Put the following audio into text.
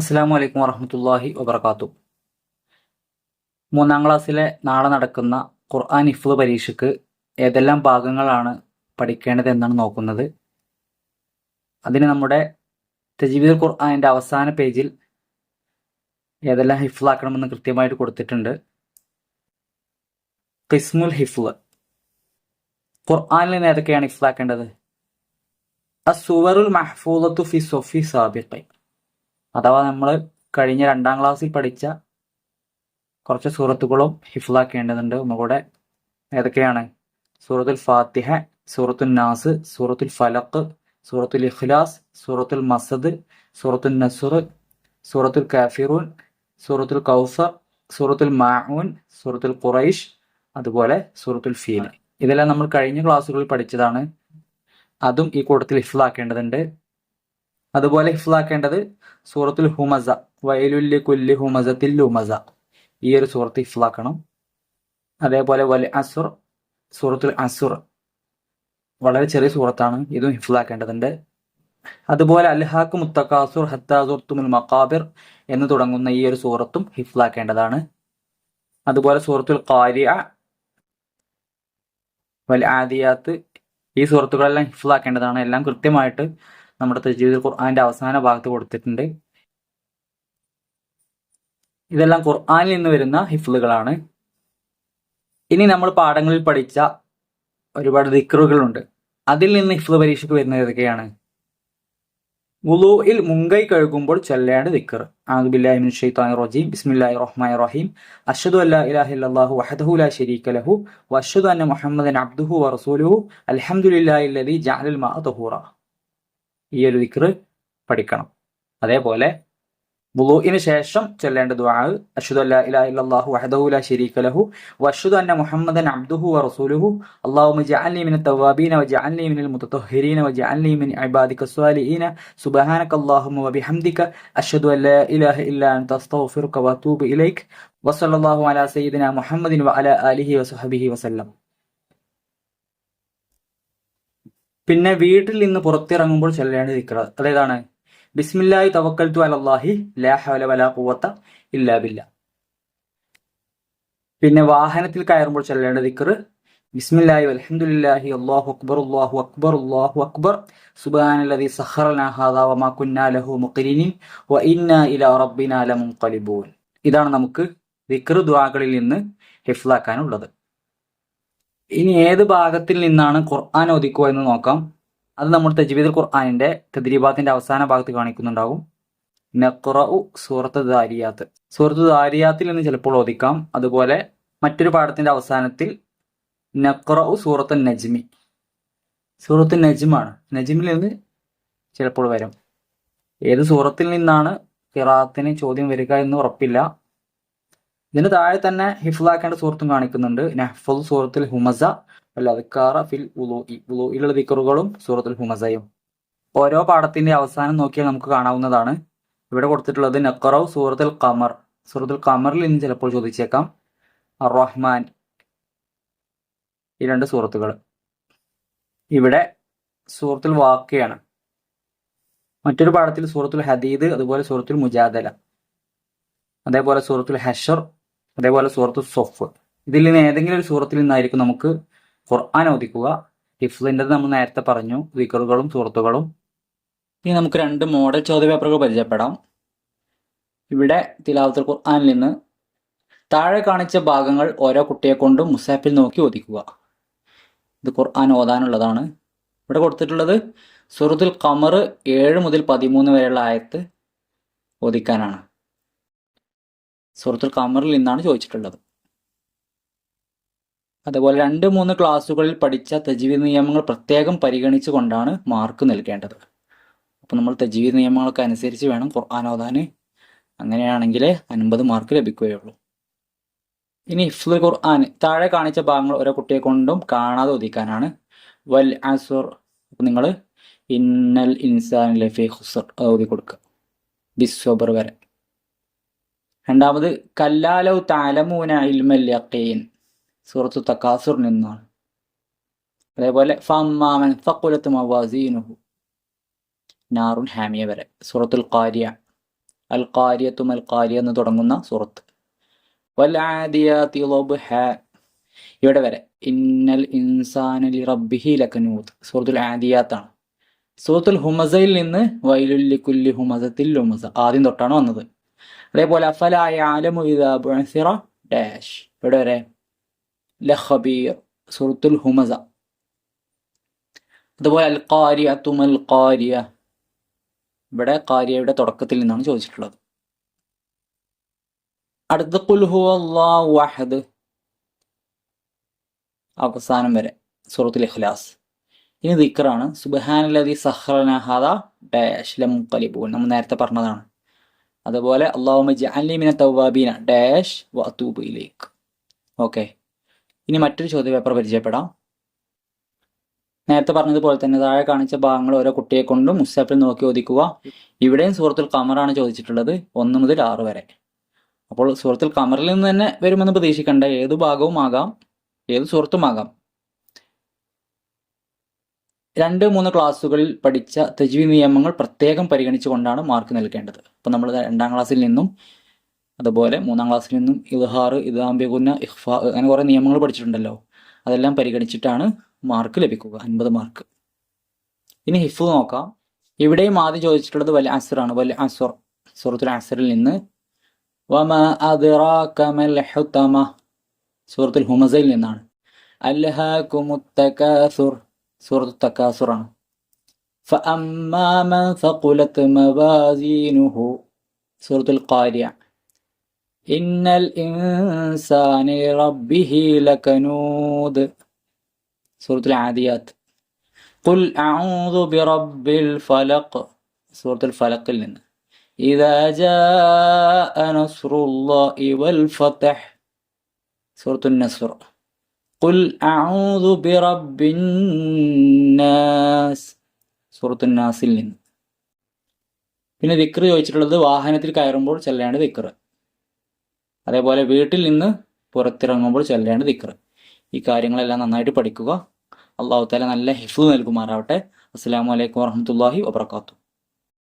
അസ്സാം വലൈക്കും വറഹമത്തല്ലാഹി വബർക്കാത്തു മൂന്നാം ക്ലാസ്സിലെ നാളെ നടക്കുന്ന ഖുർആൻ ഇഫ്ലു പരീക്ഷയ്ക്ക് ഏതെല്ലാം ഭാഗങ്ങളാണ് പഠിക്കേണ്ടത് എന്നാണ് നോക്കുന്നത്. അതിന് നമ്മുടെ തജീവിദ് ഖുർആാനിന്റെ അവസാന പേജിൽ ഏതെല്ലാം ഹിഫ്ലാക്കണമെന്ന് കൃത്യമായിട്ട് കൊടുത്തിട്ടുണ്ട്. ഖിസ്മുൽ ഹിഫ്ല് ഖുർആാനിൽ നിന്ന് ഏതൊക്കെയാണ് ഹിഫ്ലാക്കേണ്ടത് അസുവറുൽ മഹ്ഫൂലത്തു ഫി സൊഫി സാബിഖൈ അഥവാ നമ്മൾ കഴിഞ്ഞ രണ്ടാം ക്ലാസ്സിൽ പഠിച്ച കുറച്ച് സൂറത്തുകളും ഹിഫ്ലാക്കേണ്ടതുണ്ട് ഒന്നുകൂടെ ഏതൊക്കെയാണ്? സൂറത്തുൽ ഫാത്തിഹ സൂറത്തുൽ നാസ് സൂറത്തുൽ ഫലഖ് സൂറത്തുൽ ഇഖ്ലാസ് സൂറത്തുൽ മസദ് സൂറത്തുൽ നസുർ സൂറത്തുൽ കാഫിറൂൻ സൂറത്തുൽ കൗസർ സൂറത്തുൽ മാഊൻ സൂറത്തുൽ ഖുറൈഷ് അതുപോലെ സൂറത്തുൽ ഫീൽ. ഇതെല്ലാം നമ്മൾ കഴിഞ്ഞ ക്ലാസ്സുകളിൽ പഠിച്ചതാണ്. അതും ഈ കൂട്ടത്തിൽ ഹിഫ്ലാക്കേണ്ടതുണ്ട് അതുപോലെ ഹിഫ്ലാക്കേണ്ടത് സൂറത്തുൽ ഹുമസ. വയലുല്ലി കുല്ലി ഹുമസത്തിൽ ഹുമസ ഈ ഒരു സൂറത്ത് ഹിഫ്ലാക്കണം അതേപോലെ വൽ അസുർ സൂറത്തുൽ അസുർ. വളരെ ചെറിയ സൂറത്താണ് ഇതും ഹിഫ്ലാക്കേണ്ടതുണ്ട് അതുപോലെ അൽഹാക്ക് മുത്തക്കാസുർ ഹത്താസുർത്തുമുൽ മക്കാബിർ എന്ന് തുടങ്ങുന്ന ഈ ഒരു സൂറത്തും ഹിഫ്ലാക്കേണ്ടതാണ് അതുപോലെ സൂറത്തുൽ കാരിയ വൽ ആദിയാത്ത്. ഈ സൂറത്തുകളെല്ലാം ഹിഫ്ലാക്കേണ്ടതാണ് എല്ലാം കൃത്യമായിട്ട് നമ്മുടെ തജീദ് ഖുർആാന്റെ അവസാന ഭാഗത്ത് കൊടുത്തിട്ടുണ്ട്. ഇതെല്ലാം ഖുർആാനിൽ നിന്ന് വരുന്ന ഹിഫ്ലുകളാണ് ഇനി നമ്മൾ പാഠങ്ങളിൽ പഠിച്ച ഒരുപാട് ദിക്റുകളുണ്ട്. അതിൽ നിന്ന് ഹിഫ്ല് പരീക്ഷയ്ക്ക് വരുന്നത് ഏതൊക്കെയാണ്? വുളൂയിൽ മുങ്കൈ കഴുകുമ്പോൾ ചൊല്ലേണ്ട ദിക്കർ ആദുബില്ലാഹിമിൻ ഷെയ്ത്താൻ റജീം. ബിസ്മില്ലാഹി റഹ്മാൻ റഹീം. അഷദു അല്ലാ ഇലാഹി ഇല്ലല്ലാഹു വഹദഹു ലാ ശരീക ലഹു വഅഷ്ഹദു അന്ന മുഹമ്മദൻ അബ്ദുഹു വറസൂലുഹു അൽഹംദുലില്ലാഹി അല്ലദീ ജഅലൽ മാഅ തഹൂറ. ഈ ഒരു ദിക്ർ പഠിക്കണം. അതേപോലെ വുളൂഇന് ശേഷം ചൊല്ലേണ്ട ദുആ അഷ്ഹദു അല്ലാ ഇലാഹ ഇല്ലല്ലാഹു വഹദഹു ലാ ശരീക ലഹു വഅഷ്ഹദു അന്ന മുഹമ്മദൻ അബ്ദുഹു വറസൂലുഹു അല്ലാഹുമ്മ ജഅൽനി മിനൽ തവ്വാബീന വജഅൽനി മിനൽ മുതതഹ്ഹിരീന വജഅൽനി മിൻ ഇബാദിക സ്വാലിഹീന സുബ്ഹാനക അല്ലാഹുമ്മ വബിഹംദിക അഷ്ഹദു അല്ലാ ഇലാഹ ഇല്ലാ അൻത അസ്തഗ്ഫിറുക വഅതൂബു ഇലൈക് വസല്ലല്ലാഹു അലാ സയ്യിദിനാ മുഹമ്മദിൻ വഅലാ ആലിഹി വസഹബിഹി വസല്ലം. പിന്നെ വീട്ടിൽ നിന്ന് പുറത്തിറങ്ങുമ്പോൾ ചൊല്ലേണ്ട ദിക്ർ അതേതാണ് ബിസ്മില്ലാഹി തവക്കൽത്തു അലല്ലാഹി ലാ വല വലാ ഖുവത ഇല്ലാ ബില്ലാ. പിന്നെ വാഹനത്തിൽ കയറുമ്പോൾ ചൊല്ലേണ്ട ദിക്ർ ബിസ്മില്ലാഹി വൽഹംദുലില്ലാഹി അല്ലാഹു അക്ബർ അല്ലാഹു അക്ബർ അല്ലാഹു അക്ബർ. ഹാദാ വമാ ലഹു ഇലാ ലമുൻഖലിബൂൻ ഇതാണ് നമുക്ക് ദിക്ർ ദുആകളിൽ നിന്ന് ഹിഫ്ലാക്കാനുള്ളത് ഇനി ഏത് ഭാഗത്തിൽ നിന്നാണ് ഖുർആൻ ഒതുക്കുക എന്ന് നോക്കാം. അത് നമ്മൾ തജ്വീദുൽ ഖുർആാനിന്റെ തദ്രീബാത്തിന്റെ അവസാന ഭാഗത്ത് കാണിക്കുന്നുണ്ടാകും നഖ്റഉ സൂറത്ത് ദാരിയാത്ത്. സൂറത്ത് ദാരിയാത്തിൽ നിന്ന് ചിലപ്പോൾ ഒതുക്കാം അതുപോലെ മറ്റൊരു പാഠത്തിന്റെ അവസാനത്തിൽ നഖ്റഉ സൂറത്ത് നജ്മി. സൂറത്ത് നജ്മാണ് നജ്മിൽ നിന്ന് ചിലപ്പോൾ വരും. ഏത് സൂറത്തിൽ നിന്നാണ് ഖിറാത്തിന് ചോദ്യം വരിക എന്ന് ഉറപ്പില്ല. ഇതിന് താഴെ തന്നെ ഹിഫ്ലാക്കേണ്ട സുഹൃത്തും കാണിക്കുന്നുണ്ട്. നഹ്ഫുൽ സൂറത്തുൽ ഹുമസ അല്ലാതെ ഫിൽ ഉലോഇ ഉലോയിലുള്ള ദിക്കറുകളും സൂറത്തുൽ ഹുമസയും. ഓരോ പാഠത്തിന്റെ അവസാനം നോക്കിയാൽ നമുക്ക് കാണാവുന്നതാണ്. ഇവിടെ കൊടുത്തിട്ടുള്ളത് നക്കറവ് സൂറത്തുൽ ഖമർ. സൂറത്തുൽ ഖമറിൽ നിന്ന് ചിലപ്പോൾ ചോദിച്ചേക്കാം. റഹ്മാൻ ഈ രണ്ട് സൂറത്തുകൾ ഇവിടെ സൂറത്തുൽ വാക്കയാണ്. മറ്റൊരു പാഠത്തിൽ സൂറത്തുൽ ഹദീദ് അതുപോലെ സൂറത്തുൽ മുജാദല. അതേപോലെ സൂറത്തുൽ ഹഷർ അതേപോലെ സൂറത്തുൽ സൊഫ്. ഇതിൽ നിന്ന് ഏതെങ്കിലും ഒരു സൂറത്തിൽ നിന്നായിരിക്കും നമുക്ക് ഖുർആൻ ഓദിക്കുക ഹിഫ്ലിന്റെ നമ്മൾ നേരത്തെ പറഞ്ഞു. വിക്കറുകളും സുഹൃത്തുക്കളും. ഇനി നമുക്ക് രണ്ട് മോഡൽ ചോദ്യപേപ്പറുകൾ പരിചയപ്പെടാം. ഇവിടെ തിലാവത്തുൽ ഖുർആനിൽ നിന്ന് താഴെ കാണിച്ച ഭാഗങ്ങൾ ഓരോ കുട്ടിയെ കൊണ്ടും മുസാഫിൽ നോക്കി ഓദിക്കുക ഇത് ഖുർആൻ ഓതാനുള്ളതാണ്. ഇവിടെ കൊടുത്തിട്ടുള്ളത് സൂറത്തുൽ ഖമർ ഏഴ് മുതൽ പതിമൂന്ന് വരെയുള്ള ആയത്ത് ഒതുക്കാനാണ് സൂറത്തുൽ കമറിൽ നിന്നാണ് ചോദിച്ചിട്ടുള്ളത്. അതുപോലെ രണ്ട് മൂന്ന് ക്ലാസ്സുകളിൽ പഠിച്ച തജ്വീദ് നിയമങ്ങൾ പ്രത്യേകം പരിഗണിച്ചു കൊണ്ടാണ് മാർക്ക് നൽകേണ്ടത്. അപ്പോൾ നമ്മൾ തജ്വീദ് നിയമങ്ങളൊക്കെ അനുസരിച്ച് വേണം ഖുർആൻ ഓതാൻ. അങ്ങനെയാണെങ്കിൽ അൻപത് മാർക്ക് ലഭിക്കുകയുള്ളൂ. ഇനി ഇഫ്ലു ഖുർആൻ താഴെ കാണിച്ച ഭാഗങ്ങൾ ഓരോ കുട്ടിയെ കൊണ്ടും കാണാതെ ഒതുക്കാനാണ് വൽ അസുർ നിങ്ങൾ ഇന്നൽ ഇൻസാൻ ലഫി ഹുസർ അത് ഓതി കൊടുക്കുക ബിസ്വബർ വരെ. രണ്ടാമത് കല്ലാലൗ താലമൂന ഇൽമൽ യഖീൻ. സൂറത്തു തക്കാസുർ നിന്നാണ്. അതേപോലെ ഫമ്മാമൻ ഫക്കുലത്ത് മവാസീനുഹു. നാറുൻ ഹാമിയ വരെ. സൂറത്തുൽ ഖാരിയ. അൽ ഖാരിയത്തും അൽ ഖാരിയ എന്ന് തുടങ്ങുന്ന സൂറത്ത്. വൽ ആദിയാതി ളബ്ഹ ഇവിടെ വരെ. ഇന്നൽ ഇൻസാന ലി റബ്ബിഹി ലക്കനൂത്ത് സൂറത്തുൽ ആദിയാത്താണ്. സൂറത്തുൽ ഹുമസയിൽ നിന്ന് വൈലുല്ലി കുല്ലി ഹുമസത്തിൽ ഹുമസ ആദ്യം തൊട്ടാണ് വന്നത്. അതേപോലെ അഫലായ ആലമു ഇദാ ബുഅസിറ? ഡാഷ്. ഇവിടെ വരെ ലഖബീർ സുറത്തുൽ ഹുമസ. അതുപോലെ അൽ ഖാരിയ തുമൽ ഖാരിയ ഇവിടെ ഖാരിയയുടെ തുടക്കത്തിൽ നിന്നാണ് ചോദിച്ചിട്ടുള്ളത്. അടുത്ത കുൽഹു അള്ളാഹു അഹദ് അവസാനം വരെ സൂറത്തുൽ ഇഖ്ലാസ്. ഇനി ദിക്കറാണ് സഹ്റന ഹദ? ഡാഷ്. ലം ഖലിബൂൻ. നമ്മൾ നേരത്തെ പറഞ്ഞതാണ്. അതുപോലെ അള്ളാഹുമിന തൗബാബീന ഡാഷ് വത്തൂബിലേക്ക് ഓക്കെ. ഇനി മറ്റൊരു ചോദ്യ പേപ്പർ പരിചയപ്പെടാം. നേരത്തെ പറഞ്ഞതുപോലെ തന്നെ താഴെ കാണിച്ച ഭാഗങ്ങൾ ഓരോ കുട്ടിയെ കൊണ്ടും മുസ്താഫിൽ നോക്കി ഒതുക്കുക ഇവിടെയും സൂറത്തുൽ കമറാണ് ചോദിച്ചിട്ടുള്ളത് ഒന്ന് മുതൽ ആറ് വരെ. അപ്പോൾ സൂറത്തുൽ കമറിൽ നിന്ന് തന്നെ വരുമെന്ന് പ്രതീക്ഷിക്കേണ്ട ഏത് ഭാഗവും ആകാം ഏത് സുഹൃത്തും ആകാം. രണ്ട് മൂന്ന് ക്ലാസ്സുകളിൽ പഠിച്ച തെജ്വി നിയമങ്ങൾ പ്രത്യേകം പരിഗണിച്ചുകൊണ്ടാണ് മാർക്ക് നൽകേണ്ടത്. അപ്പോൾ നമ്മൾ രണ്ടാം ക്ലാസ്സിൽ നിന്നും അതുപോലെ മൂന്നാം ക്ലാസ്സിൽ നിന്നും ഇൽഹാർ ഇദാംബിഗുന്ന ഇഹ്ഫ അങ്ങനെ കുറേ നിയമങ്ങൾ പഠിച്ചിട്ടുണ്ടല്ലോ. അതെല്ലാം പരിഗണിച്ചിട്ടാണ് മാർക്ക് ലഭിക്കുക അൻപത് മാർക്ക് ഇനി ഹിഫ് നോക്കാം. ഇവിടെയും ആദ്യം ചോദിച്ചിട്ടുള്ളത് വലിയ അസറാണ്. വല്ല അസുർ സൂറത്തുൽ അസറിൽ നിന്ന്. വമ അദ്റാക ഹുതമ സൂറത്തുൽ ഹുമസയിൽ നിന്നാണ്. അൽഹാകുമുത്തകാസുർ സൂറത്തു തക്കാസുറാണ് فأما من ثقلت موازينه سورة القارعة إن الإنسان لربه لكنود سورة العاديات قل أعوذ برب الفلق سورة الفلق لنا إذا جاء نصر الله والفتح سورة النصر قل أعوذ برب الناس സൂറത്തു നാസിൽ നിന്ന് പിന്നെ ദിക്ർ ചോദിച്ചിട്ടുള്ളത് വാഹനത്തിൽ കയറുമ്പോൾ ചെല്ലേണ്ട ദിക്ർ അതേപോലെ വീട്ടിൽ നിന്ന് പുറത്തിറങ്ങുമ്പോൾ ചെല്ലേണ്ട ദിക്ർ ഈ കാര്യങ്ങളെല്ലാം നന്നായിട്ട് പഠിക്കുക അള്ളാഹു താല നല്ല ഹിഫു നൽകുമാറാവട്ടെ അസ്സാം വലൈക്കും വാഹമത്തല്ലാഹി വാബർക്കാത്തു